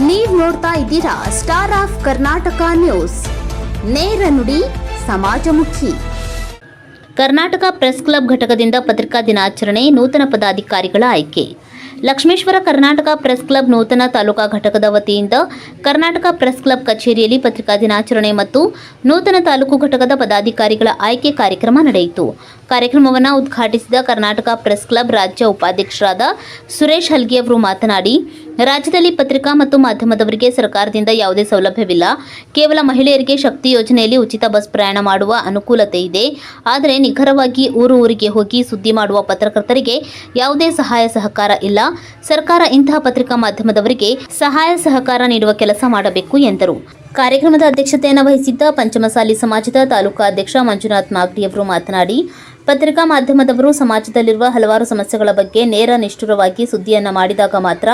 ನೀವ್ ನೋಡ್ತಾ ಇದ್ದೀರಾ ಸ್ಟಾರ್ ಆಫ್ ಕರ್ನಾಟಕ ನ್ಯೂಸ್ ನೇರ ನುಡಿ, ಸಮಾಜಮುಖಿ. ಕರ್ನಾಟಕ ಪ್ರೆಸ್ ಕ್ಲಬ್ ಘಟಕದಿಂದ ಪತ್ರಿಕಾ ದಿನಾಚರಣೆ, ನೂತನ ಪದಾಧಿಕಾರಿಗಳ ಆಯ್ಕೆ. ಲಕ್ಷ್ಮೇಶ್ವರ ಕರ್ನಾಟಕ ಪ್ರೆಸ್ ಕ್ಲಬ್ ನೂತನ ತಾಲೂಕಾ ಘಟಕದ ವತಿಯಿಂದ ಕರ್ನಾಟಕ ಪ್ರೆಸ್ ಕ್ಲಬ್ ಕಚೇರಿಯಲ್ಲಿ ಪತ್ರಿಕಾ ದಿನಾಚರಣೆ ಮತ್ತು ನೂತನ ತಾಲೂಕು ಘಟಕದ ಪದಾಧಿಕಾರಿಗಳ ಆಯ್ಕೆ ಕಾರ್ಯಕ್ರಮ ನಡೆಯಿತು. ಕಾರ್ಯಕ್ರಮವನ್ನು ಉದ್ಘಾಟಿಸಿದ ಕರ್ನಾಟಕ ಪ್ರೆಸ್ ಕ್ಲಬ್ ರಾಜ್ಯ ಉಪಾಧ್ಯಕ್ಷರಾದ ಸುರೇಶ್ ಹಲ್ಗಿಯವರು ಮಾತನಾಡಿ ರಾಜ್ಯದಲ್ಲಿ ಪತ್ರಿಕಾ ಮತ್ತು ಮಾಧ್ಯಮದವರಿಗೆ ಸರ್ಕಾರದಿಂದ ಯಾವುದೇ ಸೌಲಭ್ಯವಿಲ್ಲ. ಕೇವಲ ಮಹಿಳೆಯರಿಗೆ ಶಕ್ತಿ ಯೋಜನೆಯಲ್ಲಿ ಉಚಿತ ಬಸ್ ಪ್ರಯಾಣ ಮಾಡುವ ಅನುಕೂಲತೆ ಇದೆ. ಆದರೆ ನಿಖರವಾಗಿ ಊರು ಊರಿಗೆ ಹೋಗಿ ಸುದ್ದಿ ಮಾಡುವ ಪತ್ರಕರ್ತರಿಗೆ ಯಾವುದೇ ಸಹಾಯ ಸಹಕಾರ ಇಲ್ಲ. ಸರ್ಕಾರ ಇಂತಹ ಪತ್ರಿಕಾ ಮಾಧ್ಯಮದವರಿಗೆ ಸಹಾಯ ಸಹಕಾರ ನೀಡುವ ಕೆಲಸ ಮಾಡಬೇಕು ಎಂದರು. ಕಾರ್ಯಕ್ರಮದ ಅಧ್ಯಕ್ಷತೆಯನ್ನು ವಹಿಸಿದ್ದ ಪಂಚಮಸಾಲಿ ಸಮಾಜದ ತಾಲೂಕಾ ಅಧ್ಯಕ್ಷ ಮಂಜುನಾಥ್ ಮಾಗ್ಡಿಯವರು ಮಾತನಾಡಿ ಪತ್ರಿಕಾ ಮಾಧ್ಯಮದವರು ಸಮಾಜದಲ್ಲಿರುವ ಹಲವಾರು ಸಮಸ್ಯೆಗಳ ಬಗ್ಗೆ ನೇರ ನಿಷ್ಠುರವಾಗಿ ಸುದ್ದಿಯನ್ನು ಮಾಡಿದಾಗ ಮಾತ್ರ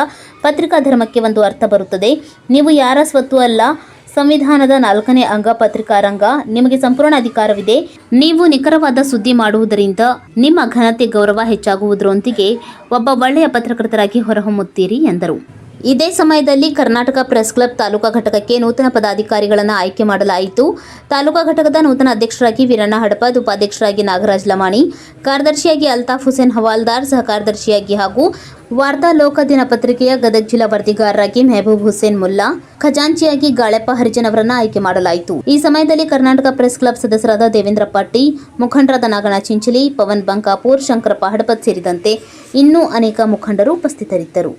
ಪತ್ರಿಕಾ ಧರ್ಮಕ್ಕೆ ಒಂದು ಅರ್ಥ ಬರುತ್ತದೆ. ನೀವು ಯಾರ ಸ್ವತ್ತು ಅಲ್ಲ, ಸಂವಿಧಾನದ ನಾಲ್ಕನೇ ಅಂಗ ಪತ್ರಿಕಾ ರಂಗ ನಿಮಗೆ ಸಂಪೂರ್ಣ ಅಧಿಕಾರವಿದೆ. ನೀವು ನಿಖರವಾದ ಸುದ್ದಿ ಮಾಡುವುದರಿಂದ ನಿಮ್ಮ ಘನತೆ ಗೌರವ ಹೆಚ್ಚಾಗುವುದರೊಂದಿಗೆ ಒಬ್ಬ ಒಳ್ಳೆಯ ಪತ್ರಕರ್ತರಾಗಿ ಹೊರಹೊಮ್ಮುತ್ತೀರಿ ಎಂದರು. ಇದೇ ಸಮಯದಲ್ಲಿ ಕರ್ನಾಟಕ ಪ್ರೆಸ್ ಕ್ಲಬ್ ತಾಲೂಕಾ ಘಟಕಕ್ಕೆ ನೂತನ ಪದಾಧಿಕಾರಿಗಳನ್ನು ಆಯ್ಕೆ ಮಾಡಲಾಯಿತು. ತಾಲೂಕಾ ಘಟಕದ ನೂತನ ಅಧ್ಯಕ್ಷರಾಗಿ ವೀರಣ್ಣ ಹಡಪದ್ ಉಪಾಧ್ಯಕ್ಷರಾಗಿ ನಾಗರಾಜ್ ಲಮಾಣಿ, ಕಾರ್ಯದರ್ಶಿಯಾಗಿ ಅಲ್ತಾಫ್ ಹುಸೇನ್ ಹವಾಲ್ದಾರ್ ಸಹ ಕಾರ್ಯದರ್ಶಿಯಾಗಿ ಹಾಗೂ ವಾರ್ತಾ ಲೋಕ ದಿನಪತ್ರಿಕೆಯ ಗದಗ ಜಿಲ್ಲಾ ವರದಿಗಾರರಾಗಿ ಮೆಹಬೂಬ್ ಹುಸೇನ್ ಮುಲ್ಲಾ, ಖಜಾಂಚಿಯಾಗಿ ಗಾಳೆಪ್ಪ ಹರಿಜನ್ ಅವರನ್ನು ಆಯ್ಕೆ ಮಾಡಲಾಯಿತು. ಈ ಸಮಯದಲ್ಲಿ ಕರ್ನಾಟಕ ಪ್ರೆಸ್ ಕ್ಲಬ್ ಸದಸ್ಯರಾದ ದೇವೇಂದ್ರ ಪಾಟಿ ಮುಖಂಡರಾದ ನಾಗಣ ಚಿಂಚಲಿ, ಪವನ್ ಬಂಕಾಪೂರ್, ಶಂಕರಪ್ಪ ಹಡಪತ್ ಸೇರಿದಂತೆ ಇನ್ನೂ ಅನೇಕ ಮುಖಂಡರು ಉಪಸ್ಥಿತರಿದ್ದರು.